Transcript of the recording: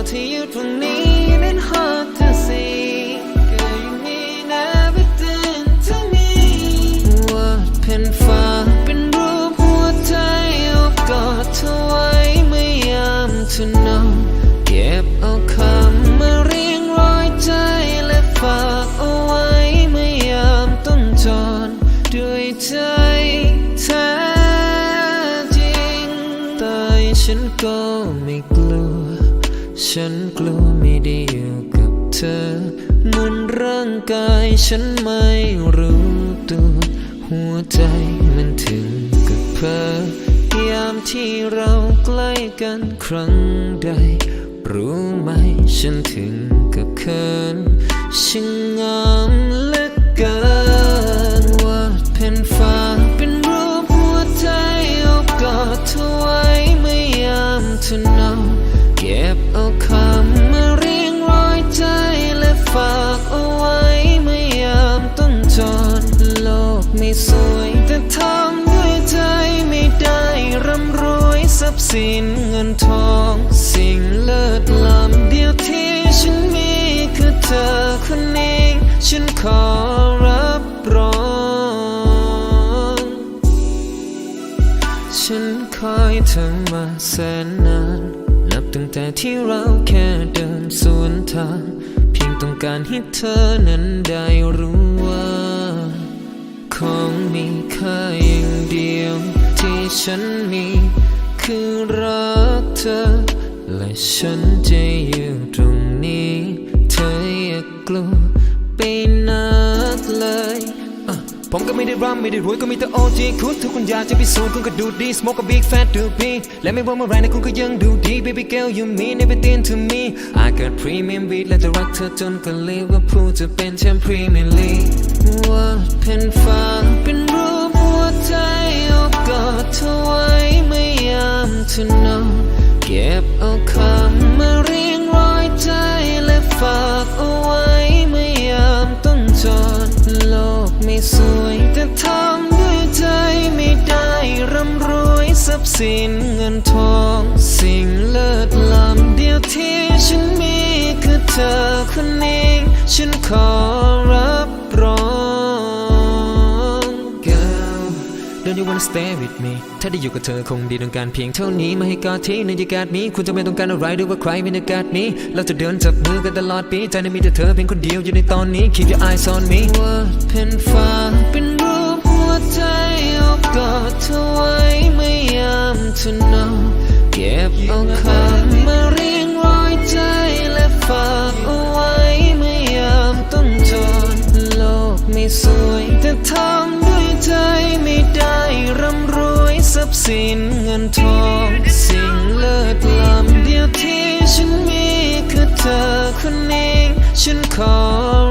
Girl to you for me and hard to see Girl you mean everything to me วาดแผ่นฟ้าเป็นรูปหัวใจเอากอดเธอไว้เมื่อยามเธอนอนเก็บเอาคำมาเรียงรอยใจและฝากเอาไว้เม่ยามต้องจนด้วยใจแท้จริงแต่ฉันก็ไม่กล ฉันกลัวไม่ได้อยู่กับเธอเหมือนร่างกายฉันไม่รู้ตัว หัวใจมันถึงกับเพ้อยามที่เราใกล้กันครั้งใด รู้ไหมฉันถึงกับเคินช่างงาม พย์สินเงินทองสิ่งเลิศล้ำเดียวที่ฉันมีคือเธอคนนี้ฉันขอรับรองฉันคอยเธอมาแสนนานนับตั้งแต่ที่เราแค่เดินสวนทางเพียงต้องการให้เธอนั้นได้รู้ว่า ของมีค่าอย่างเดียวที่ฉันมี คือรักเธอ และฉันจะอยู่ตรงนี้ เธออย่ากลัวไปนักเลยผมก็ไม่ได้ร่ำไม่ได้รวยก็มีแต่โอจีคุณทุกคนอยากจะพิสูจน์คุณก็ดูดี smoke a big fat doobie และไม่ว่าเมื่อไรนะคุณก็ยังดูดี baby girl you mean everything to me I got premium beat และจะรักเธอจนกันเลยว่าผู้จะเป็นแชมป์พรีเมียร์ลีกวาดแผ่นฟ้าเป็นรู เธอนอนเก็บเอาคำมาเรียงร้อยใจและฝากเอาไว้เมื่อยามต้องจรโลกไม่สวยแต่ทำด้วยใจไม่ได้ร่ำรวยทรัพย์สินเงินทองสิ่งเลิศล้ำเดียวที่ฉันมีคือเธอคนนี้ฉันขอ Don't you wanna stay with me ถ้าได้อยู่กับเธอคงดีต้องการเพียงเท่านี้ไม่ให้กอดที่ในยากาศนี้ คุณจะไม่ต้องการอะไรหรือว่าใครในอากาศนี้ เราจะเดินจับมือกันตลอดปีใจนั้นมีแต่เธอเพียงคนเดียวอยู่ในตอนนี้ Keep your eyes on me วาดแผ่นฟ้าเป็นรู สินเงินทองสิ่งเลิศล้ำเดียวที่ฉันมีคือเธอคนนี้ฉันขอ